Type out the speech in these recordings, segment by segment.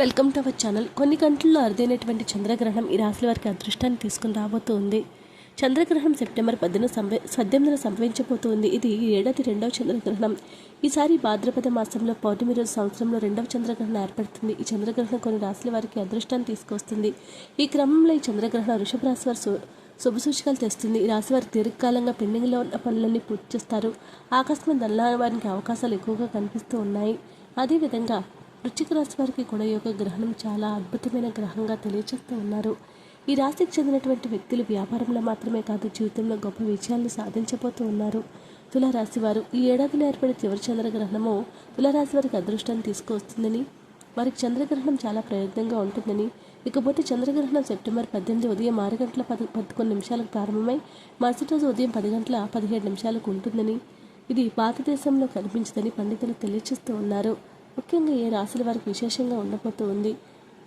Welcome to our channel. కొన్ని గంటల్లో అరుదైనటువంటి చంద్రగ్రహణం ఈ రాశుల వారికి అదృష్టాన్ని తీసుకుని రాబోతుంది. చంద్రగ్రహణం సెప్టెంబర్ పద్దెన సంభ పద్దెనిమిదిన సంభవించబోతుంది. ఇది ఏడాది రెండవ చంద్రగ్రహణం. ఈసారి భాద్రపద మాసంలో పౌర్ణమి రోజు సంవత్సరంలో రెండవ చంద్రగ్రహణం ఏర్పడుతుంది. ఈ చంద్రగ్రహణం కొన్ని రాశుల వారికి అదృష్టాన్ని తీసుకొస్తుంది. ఈ క్రమంలో ఈ చంద్రగ్రహణం వృషభ రాశి వారు సు- శుభ తెస్తుంది. ఈ రాశి వారు దీర్ఘకాలంగా పెండింగ్లో ఉన్న పనులన్నీ పూర్తి చేస్తారు. ఆకస్మిక ధనలాభానికి అవకాశాలు ఎక్కువగా కనిపిస్తూ ఉన్నాయి. అదేవిధంగా వృశ్చిక రాశి వారికి కూడా ఈ యొక్క గ్రహణం చాలా అద్భుతమైన గ్రహంగా తెలియజేస్తూ ఉన్నారు. ఈ రాశికి చెందినటువంటి వ్యక్తులు వ్యాపారంలో మాత్రమే కాదు జీవితంలో గొప్ప విజయాలను సాధించబోతూ ఉన్నారు. తులారాశి వారు ఈ ఏడాదిలో ఏర్పడే చివరి చంద్రగ్రహణము తులారాశి వారికి అదృష్టాన్ని తీసుకువస్తుందని వారికి చంద్రగ్రహణం చాలా ప్రయత్నంగా ఉంటుందని ఇకపోతే చంద్రగ్రహణం సెప్టెంబర్ పద్దెనిమిది ఉదయం ఆరు గంటల పద పదకొండు నిమిషాలకు ప్రారంభమై మరుసటి రోజు ఉదయం పది గంటల పదిహేడు నిమిషాలకు ఉంటుందని ఇది భారతదేశంలో కనిపించదని పండితులు తెలియజేస్తూ ఉన్నారు. ముఖ్యంగా ఏ రాశుల వారికి విశేషంగా ఉండబోతూ ఉంది.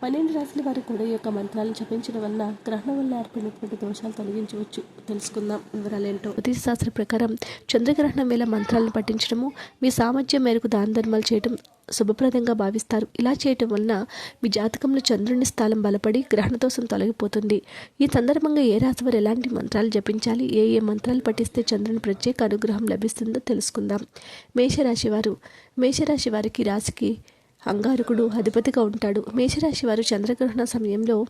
పన్నెండు రాశుల వారు కూడా ఈ యొక్క మంత్రాలను జపించడం వల్ల గ్రహణం వల్ల ఏర్పడినటువంటి దోషాలు తొలగించవచ్చు. తెలుసుకుందాం వివరాలేంటో. జ్యోతిష శాస్త్ర ప్రకారం చంద్రగ్రహణం వేళ మంత్రాలను పఠించడము మీ సామర్థ్యం మేరకు దాన ధర్మాలు చేయడం శుభప్రదంగా భావిస్తారు. ఇలా చేయటం వలన మీ జాతకంలో చంద్రుని స్థానం బలపడి గ్రహణ దోషం తొలగిపోతుంది. ఈ సందర్భంగా ఏ రాశి వారు ఎలాంటి మంత్రాలు జపించాలి ఏ ఏ మంత్రాలు పఠిస్తే చంద్రుని ప్రత్యేక అనుగ్రహం లభిస్తుందో తెలుసుకుందాం. మేషరాశి వారు మేషరాశి వారికి రాశికి అంగారకుడు అధిపతిగా ఉంటాడు. మేషరాశి వారు చంద్రగ్రహణ సమయంలో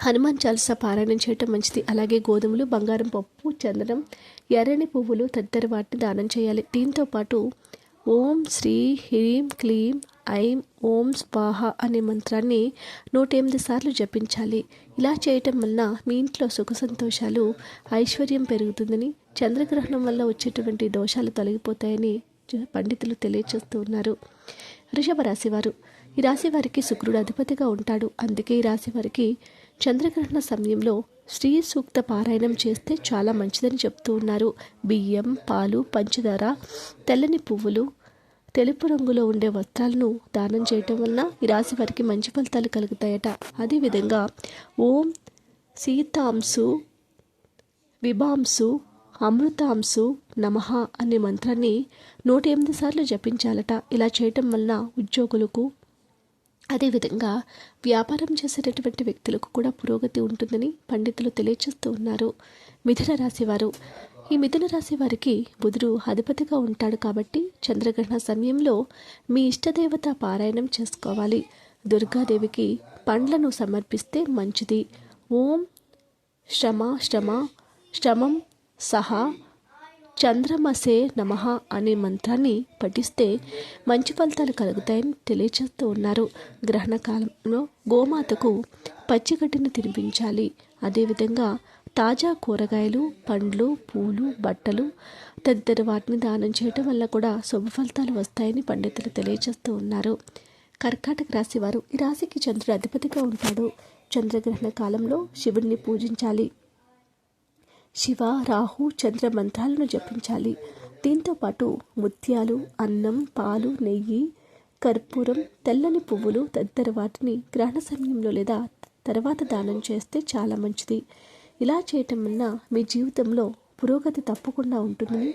హనుమాన్ చాలీసా పారాయణం చేయటం మంచిది. అలాగే గోధుమలు బంగారం పప్పు చందనం ఎర్రని పువ్వులు తదితర వాటిని దానం చేయాలి. దీంతో పాటు ఓం శ్రీ హ్రీం క్లీం ఐం ఓం స్వాహ అనే మంత్రాన్ని నూట ఎనిమిది సార్లు జపించాలి. ఇలా చేయటం వలన మీ ఇంట్లో సుఖ సంతోషాలు ఐశ్వర్యం పెరుగుతుందని చంద్రగ్రహణం వల్ల వచ్చేటువంటి దోషాలు తొలగిపోతాయని పండితులు తెలియజేస్తూ ఉన్నారు. వృషభ రాశివారు ఈ రాశి వారికి శుక్రుడు అధిపతిగా ఉంటాడు. అందుకే ఈ రాశి వారికి చంద్రగ్రహణ సమయంలో శ్రీ సూక్త పారాయణం చేస్తే చాలా మంచిదని చెప్తూ ఉన్నారు. బియ్యం పాలు పంచదార తెల్లని పువ్వులు తెలుపు రంగులో ఉండే వస్త్రాలను దానం చేయటం వలన ఈ రాశి వారికి మంచి ఫలితాలు కలుగుతాయట. అదేవిధంగా ఓం సీతాంశు విభాంసు అమృతాంసు నమః అనే మంత్రాన్ని నూట ఎనిమిది సార్లు జపించాలట. ఇలా చేయటం వలన ఉద్యోగులకు అదేవిధంగా వ్యాపారం చేసేటటువంటి వ్యక్తులకు కూడా పురోగతి ఉంటుందని పండితులు తెలియజేస్తూ ఉన్నారు. మిథున రాశివారు. ఈ మిథున రాశి వారికి బుధుడు అధిపతిగా ఉంటాడు కాబట్టి చంద్రగ్రహణ సమయంలో మీ ఇష్టదేవత పారాయణం చేసుకోవాలి. దుర్గాదేవికి పండ్లను సమర్పిస్తే మంచిది. ఓం శ్రమ శ్రమ శ్రమం సహా చంద్రమసే నమః అనే మంత్రాన్ని పఠిస్తే మంచి ఫలితాలు కలుగుతాయని తెలియజేస్తూ ఉన్నారు. గ్రహణ కాలంలో గోమాతకు పచ్చిగడ్డిని తినిపించాలి. అదేవిధంగా తాజా కూరగాయలు పండ్లు పూలు బట్టలు తదితర వాటిని దానం చేయటం వల్ల కూడా శుభ ఫలితాలు వస్తాయని పండితులు తెలియజేస్తూ ఉన్నారు. కర్కాటక రాశి వారు ఈ రాశికి చంద్రుడు అధిపతిగా ఉంటాడు. చంద్రగ్రహణ కాలంలో శివుడిని పూజించాలి. శివ రాహు చంద్ర మంత్రాలను జపించాలి. దీంతో పాటు ముత్యాలు అన్నం పాలు నెయ్యి కర్పూరం తెల్లని పువ్వులు తదితర వాటిని గ్రహణ సమయంలో లేదా తర్వాత దానం చేస్తే చాలా మంచిది. ఇలా చేయటం వలన మీ జీవితంలో పురోగతి తప్పకుండా ఉంటుందని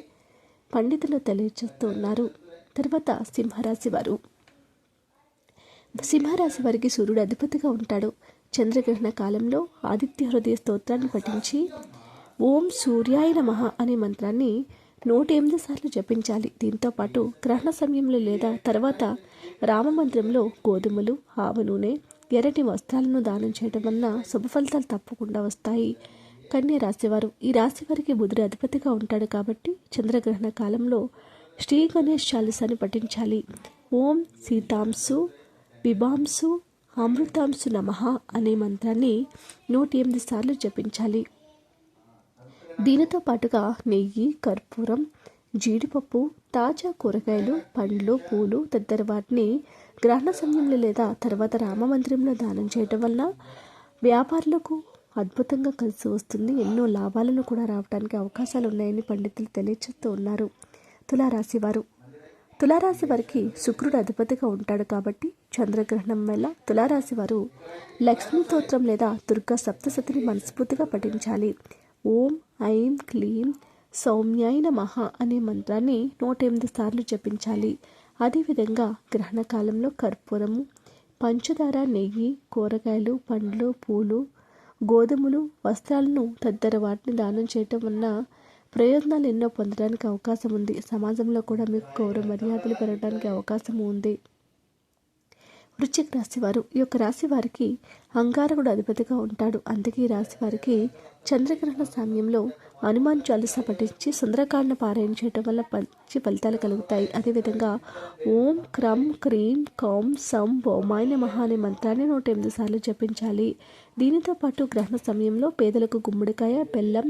పండితులు తెలియజేస్తూ ఉన్నారు. తర్వాత సింహరాశి వారు. సింహరాశి వారికి సూర్యుడు అధిపతిగా ఉంటాడు. చంద్రగ్రహణ కాలంలో ఆదిత్య హృదయ స్తోత్రాన్ని పఠించి ఓం సూర్యాయ నమః అనే మంత్రాన్ని నూట ఎనిమిది సార్లు జపించాలి. దీంతో పాటు గ్రహణ సమయంలో లేదా తర్వాత రామమందిరంలో గోధుమలు ఆవ నూనె ఎర్రటి వస్త్రాలను దానం చేయడం వలన శుభ ఫలితాలు తప్పకుండా వస్తాయి. కన్య రాశివారు ఈ రాశి వారికి బుధుడు అధిపతిగా ఉంటాడు కాబట్టి చంద్రగ్రహణ కాలంలో శ్రీ గణేష్ చాలీసాని పఠించాలి. ఓం సీతాంశు బిబాంసు అమృతాంశు నమః అనే మంత్రాన్ని నూట ఎనిమిది సార్లు జపించాలి. దీనితో పాటుగా నెయ్యి కర్పూరం జీడిపప్పు తాజా కూరగాయలు పండ్లు పూలు తదితర వాటిని గ్రహణ సమయంలో లేదా తర్వాత రామమందిరంలో దానం చేయటం వల్ల వ్యాపారులకు అద్భుతంగా కలిసి వస్తుంది. ఎన్నో లాభాలను కూడా రావడానికి అవకాశాలు ఉన్నాయని పండితులు తెలియచేస్తూ ఉన్నారు. తులారాశి వారు. తులారాశి వారికి శుక్రుడు అధిపతిగా ఉంటాడు కాబట్టి చంద్రగ్రహణం వల్ల తులారాశి వారు లక్ష్మీ స్తోత్రం లేదా దుర్గా సప్తశతిని మనస్ఫూర్తిగా పఠించాలి. ఓం ఐం క్లీం సౌమ్యాయ నమః అనే మంత్రాన్ని నూట ఎనిమిది సార్లు జపించాలి. అదేవిధంగా గ్రహణ కాలంలో కర్పూరము పంచదార నెయ్యి కూరగాయలు పండ్లు పూలు గోధుమలు వస్త్రాలను తదితర వాటిని దానం చేయటం వలన ప్రయోజనాలు ఎన్నో పొందడానికి అవకాశం ఉంది. సమాజంలో కూడా మీకు గౌరవ మర్యాదలు పెరగడానికి అవకాశం ఉంది. వృశ్చిక రాశివారు. ఈ యొక్క రాశి వారికి అంగారకుడు అధిపతిగా ఉంటాడు. అందుకే ఈ రాశి వారికి చంద్రగ్రహణ సమయంలో హనుమాన్ చాలీస పఠించి సుందరకాండ పారాయణ చేయటం వల్ల మంచి ఫలితాలు కలుగుతాయి. అదేవిధంగా ఓం క్రం క్రీం కౌం సం ఓమాయ నమః అనే మంత్రాన్ని నూట ఎనిమిది సార్లు జపించాలి. దీనితో పాటు గ్రహణ సమయంలో పేదలకు గుమ్మడికాయ బెల్లం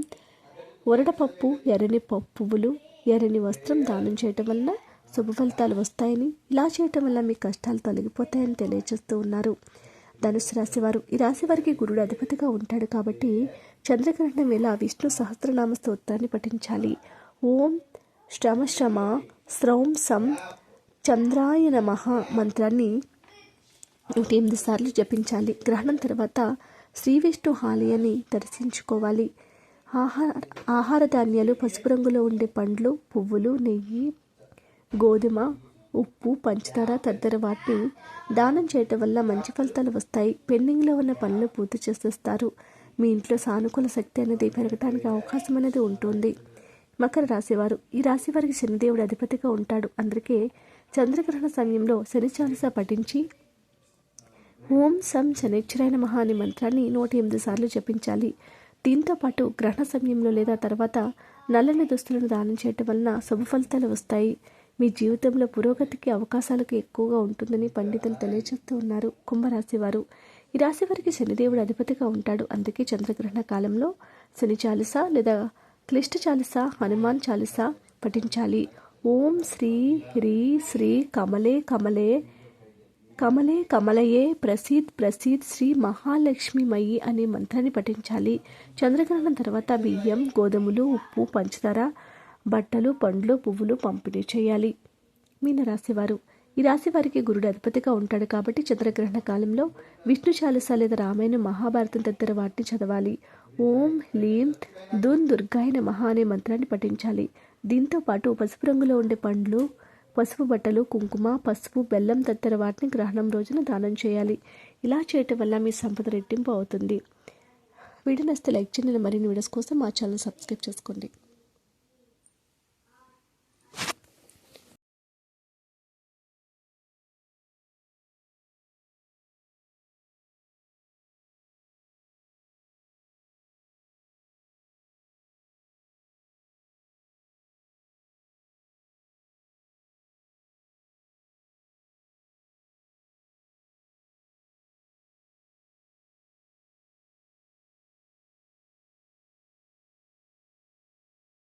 వరడపప్పు ఎర్రని పప్పువులు ఎర్రని వస్త్రం దానం చేయటం వల్ల శుభ ఫలితాలు వస్తాయని ఇలా చేయటం వల్ల మీ కష్టాలు తొలగిపోతాయని తెలియజేస్తూ ఉన్నారు. ధనుసు రాశివారు ఈ రాశి వారికి గురుడు అధిపతిగా ఉంటాడు కాబట్టి చంద్రగ్రహణం వేళ విష్ణు సహస్రనామ స్తోత్రాన్ని పఠించాలి. ఓం శ్రమ శ్రమ స్రౌం సం చంద్రాయ నమః మంత్రాన్ని నూట ఎనిమిది సార్లు జపించాలి. గ్రహణం తర్వాత శ్రీ విష్ణు ఆలయాన్ని దర్శించుకోవాలి. ఆహార ఆహార ధాన్యాలు పసుపు రంగులో ఉండే పండ్లు పువ్వులు నెయ్యి గోధుమ ఉప్పు పంచదార తదితర వాటిని దానం చేయటం వల్ల మంచి ఫలితాలు వస్తాయి. పెండింగ్లో ఉన్న పనులు పూర్తి చేసేస్తారు. మీ ఇంట్లో సానుకూల శక్తి అనేది పెరగడానికి అవకాశం అనేది ఉంటుంది. మకర రాశివారు. ఈ రాశి వారికి శనిదేవుడు అధిపతిగా ఉంటాడు. అందుకే చంద్రగ్రహణ సమయంలో శని చాలీస పఠించి ఓం సం శనిశ్చరాయన మహా అనే మంత్రాన్ని నూట ఎనిమిది సార్లు జపించాలి. దీంతో పాటు గ్రహణ సమయంలో లేదా తర్వాత నల్లని దుస్తులను దానం చేయటం వలన శుభ ఫలితాలు వస్తాయి. మీ జీవితంలో పురోగతికి అవకాశాలకు ఎక్కువగా ఉంటుందని పండితులు తెలియజేస్తూ ఉన్నారు. కుంభరాశి వారు ఈ రాశి వారికి శనిదేవుడు అధిపతిగా ఉంటాడు. అందుకే చంద్రగ్రహణ కాలంలో శని చాలిస లేదా క్లిష్ట చాలిస హనుమాన్ చాలిస పఠించాలి. ఓం శ్రీ హ్రీ శ్రీ కమలే కమలే కమలే కమలయే ప్రసీద్ ప్రసీద్ శ్రీ మహాలక్ష్మిమయి అనే మంత్రాన్ని పఠించాలి. చంద్రగ్రహణం తర్వాత బియ్యం గోధుమలు ఉప్పు పంచదార బట్టలు పండ్లు పువ్వులు పంపిణీ చేయాలి. మీనరాశివారు. ఈ రాశి వారికి గురుడు అధిపతిగా ఉంటాడు కాబట్టి చంద్రగ్రహణ కాలంలో విష్ణు చాలస లేదా రామాయణం మహాభారతం తదితర వాటిని చదవాలి. ఓం హ్లీం దున్ దుర్గాయన మహా అనే మంత్రాన్ని పఠించాలి. దీంతో పాటు పసుపు రంగులో ఉండే పండ్లు పసుపు బట్టలు కుంకుమ పసుపు బెల్లం తదితర వాటిని గ్రహణం రోజున దానం చేయాలి. ఇలా చేయటం వల్ల మీ సంపద రెట్టింపు అవుతుంది. వీడియో నస్తే లైక్ చేయండి. మరిన్ని వీడియోస్ కోసం మా ఛానల్ సబ్స్క్రైబ్ చేసుకోండి.